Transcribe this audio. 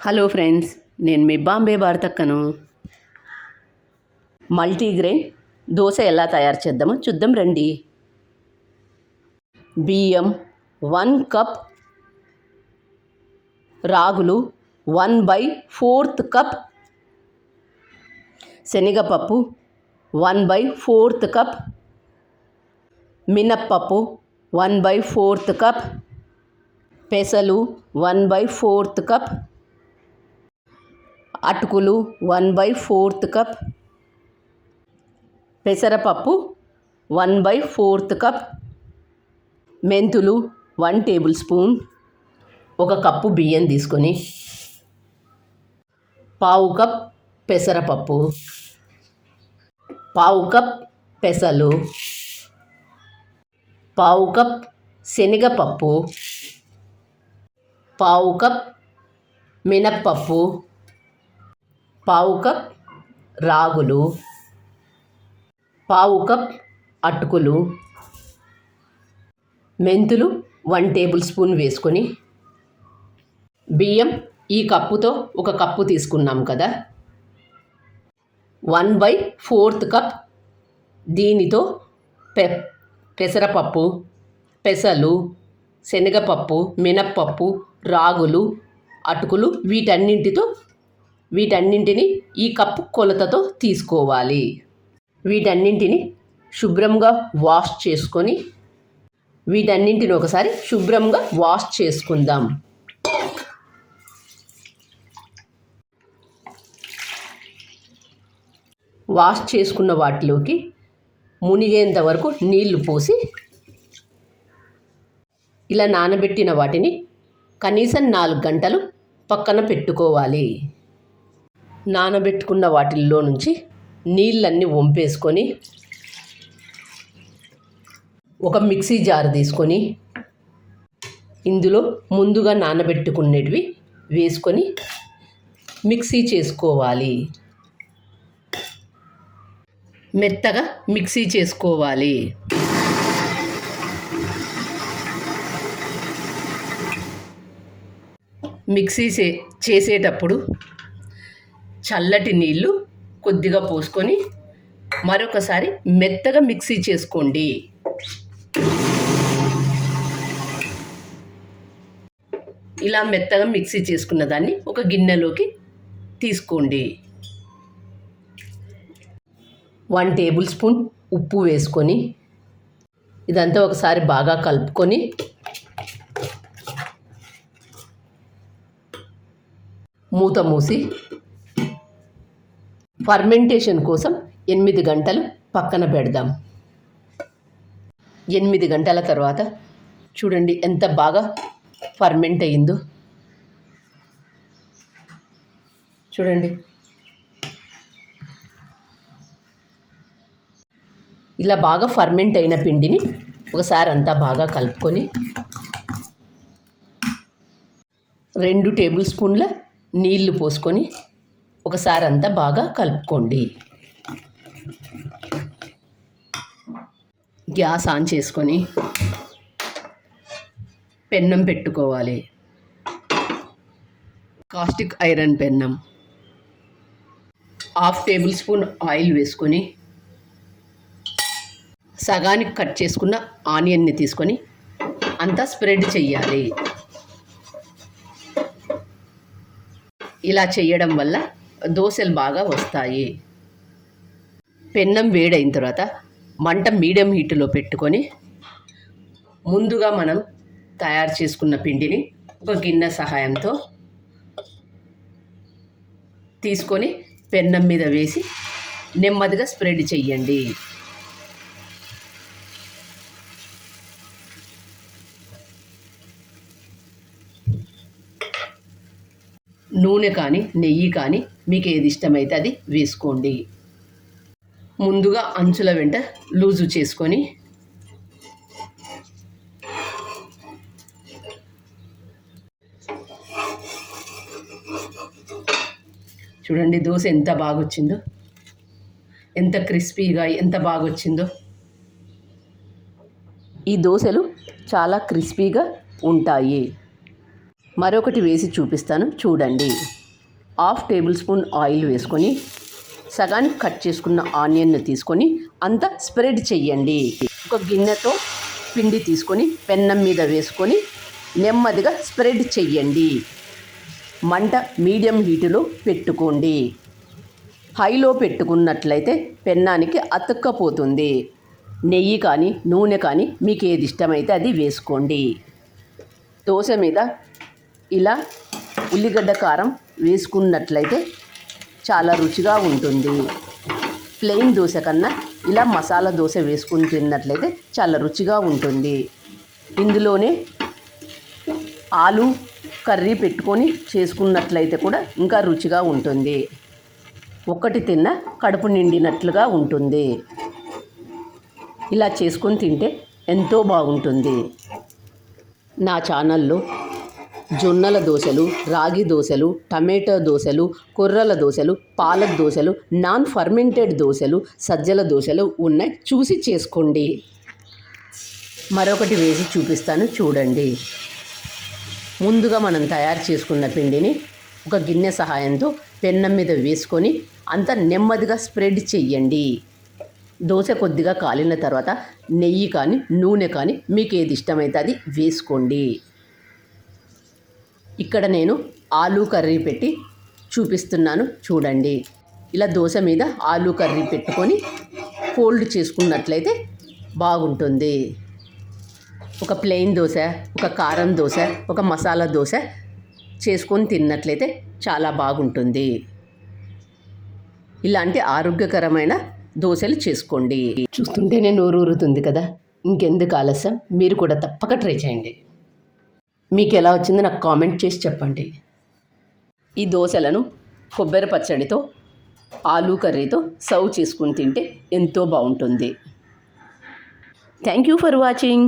Hello friends నేను మీ బాంబే భారతక్కను మల్టీగ్రెయిన్ దోశ ఎలా తయారు చేద్దామో చూద్దాం రండి. బియ్యం వన్ కప్ రాగులు వన్ బై ఫోర్త్ కప్ శనగపప్పు వన్ బై ఫోర్త్ కప్ మినప్పప్పు వన్ బై ఫోర్త్ కప్ పెసలు వన్ బై ఫోర్త్ కప్ అటుకులు వన్ బై ఫోర్త్ కప్ పెసరపప్పు వన్ బై ఫోర్త్ కప్ మెంతులు వన్ టేబుల్ స్పూన్ ఒక కప్పు బియ్యం తీసుకొని పావు కప్ పెసరపప్పు పావు కప్ పెసలు పావు కప్ శనగపప్పు పావు కప్ మినప్పప్పు పావు కప్ రాగులు. పావు కప్ అటుకులు. మెంతులు వన్ టేబుల్ స్పూన్ వేసుకొని బియ్యం ఈ కప్పుతో ఒక కప్పు తీసుకున్నాం కదా. వన్ బై ఫోర్త్ కప్ దీనితో పె పెసరపప్పు పెసలు శనగపప్పు మినప్పప్పు రాగులు అటుకులు వీటన్నింటితో వీటన్నింటిని ఈ కప్పు కొలతతో తీసుకోవాలి. వీటన్నింటిని శుభ్రంగా వాష్ చేసుకొని వీటన్నింటిని ఒకసారి శుభ్రంగా వాష్ చేసుకుందాం. వాష్ చేసుకున్న వాటిలోకి మునిగేంత వరకు నీళ్ళు పోసి ఇలా నానబెట్టిన వాటిని కనీసం నాలుగు గంటలు పక్కన పెట్టుకోవాలి. నానబెట్టుకున్న వాటిల్లో నుంచి నీళ్ళన్నీ వంపేసుకొని ఒక మిక్సీ జార్ తీసుకొని ఇందులో ముందుగా నానబెట్టుకునేటివి వేసుకొని మిక్సీ చేసుకోవాలి. మెత్తగా మిక్సీ చేసుకోవాలి. మిక్సీ చే చేసేటప్పుడు చల్లటి నీళ్ళు కొద్దిగా పోసుకొని మరొకసారి మెత్తగా మిక్సీ చేసుకోండి. ఇలా మెత్తగా మిక్సీ చేసుకున్న దాన్ని ఒక గిన్నెలోకి తీసుకోండి. వన్ టేబుల్ స్పూన్ ఉప్పు వేసుకొని ఇదంతా ఒకసారి బాగా కలుపుకొని మూత మూసి ఫర్మెంటేషన్ కోసం ఎనిమిది గంటలు పక్కన పెడదాం. ఎనిమిది గంటల తర్వాత చూడండి ఎంత బాగా ఫర్మెంట్ అయ్యిందో చూడండి. ఇలా బాగా ఫర్మెంట్ అయిన పిండిని ఒకసారి అంతా బాగా కలుపుకొని రెండు టేబుల్ స్పూన్ల నీళ్ళు పోసుకొని ఒకసారి అంతా బాగా కలుపుకోండి. గ్యాస్ ఆన్ చేసుకొని పెన్నం పెట్టుకోవాలి. కాస్టిక్ ఐరన్ పెన్నం. హాఫ్ టేబుల్ స్పూన్ ఆయిల్ వేసుకొని సగానికి కట్ చేసుకున్న ఆనియన్ని తీసుకొని అంతా స్ప్రెడ్ చెయ్యాలి. ఇలా చేయడం వల్ల దోశలు బాగా వస్తాయి. పెన్నం వేడైన తర్వాత మంట మీడియం హీట్లో పెట్టుకొని ముందుగా మనం తయారు చేసుకున్న పిండిని ఒక గిన్నె సహాయంతో తీసుకొని పెన్నం మీద వేసి నెమ్మదిగా స్ప్రెడ్ చెయ్యండి నూనె కానీ నెయ్యి కానీ మీకు ఏది ఇష్టమైతే అది వేసుకోండి. ముందుగా అంచుల వెంట లూజు చేసుకొని చూడండి దోశ ఎంత బాగా వచ్చిందో ఎంత క్రిస్పీగా ఎంత బాగా వచ్చిందో ఈ దోశలు చాలా క్రిస్పీగా ఉంటాయి. మరొకటి వేసి చూపిస్తాను. చూడండి. హాఫ్ టేబుల్ స్పూన్ ఆయిల్ వేసుకొని సగానికి కట్ చేసుకున్న ఆనియన్ను తీసుకొని అంతా స్ప్రెడ్ చెయ్యండి. ఒక గిన్నెతో పిండి తీసుకొని పెన్నం మీద వేసుకొని నెమ్మదిగా స్ప్రెడ్ చెయ్యండి. మంట మీడియం హీటులో పెట్టుకోండి. హైలో పెట్టుకున్నట్లయితే పెన్నానికి అతుక్కపోతుంది. నెయ్యి కానీ నూనె కానీ మీకు ఏది ఇష్టమైతే అది వేసుకోండి. దోశ మీద ఇలా ఉల్లిగడ్డ కారం వేసుకున్నట్లయితే చాలా రుచిగా ఉంటుంది. ప్లెయిన్ దోశ కన్నా ఇలా మసాలా దోశ వేసుకుని తిన్నట్లయితే చాలా రుచిగా ఉంటుంది. ఇందులోనే ఆలు కర్రీ పెట్టుకొని చేసుకున్నట్లయితే కూడా ఇంకా రుచిగా ఉంటుంది. ఒక్కటి తిన్న కడుపు నిండినట్లుగా ఉంటుంది. ఇలా చేసుకొని తింటే ఎంతో బాగుంటుంది. నా ఛానల్లో జొన్నల దోశలు రాగి దోశలు టమాటో దోశలు కొర్రల దోశలు పాలక్ దోశలు నాన్ ఫర్మెంటెడ్ దోశలు సజ్జల దోశలు ఉన్నాయి. చూసి చేసుకోండి. మరొకటి వేసి చూపిస్తాను చూడండి. ముందుగా మనం తయారు చేసుకున్న పిండిని ఒక గిన్నె సహాయంతో పెన్నం మీద వేసుకొని అంత నెమ్మదిగా స్ప్రెడ్ చెయ్యండి. దోశ కొద్దిగా కాలిన తర్వాత నెయ్యి కానీ నూనె కానీ మీకు ఏది ఇష్టమైతే అది వేసుకోండి. ఇక్కడ నేను ఆలూ కర్రీ పెట్టి చూపిస్తున్నాను చూడండి. ఇలా దోశ మీద ఆలూ కర్రీ పెట్టుకొని ఫోల్డ్ చేసుకున్నట్లయితే బాగుంటుంది. ఒక ప్లెయిన్ దోశ ఒక కారం దోశ ఒక మసాలా దోశ చేసుకొని తిన్నట్లయితే చాలా బాగుంటుంది. ఇలాంటి ఆరోగ్యకరమైన దోశలు చేసుకోండి. చూస్తుంటేనే నోరు ఊరుతుంది కదా. ఇంకెందుకు ఆలస్యం? మీరు కూడా తప్పక ట్రై చేయండి. మీకు ఎలా వచ్చిందో నాకు కామెంట్ చేసి చెప్పండి. ఈ దోశలను కొబ్బరి పచ్చడితో ఆలూ కర్రీతో సర్వ్ చేసుకుని తింటే ఎంతో బాగుంటుంది. Thank you for watching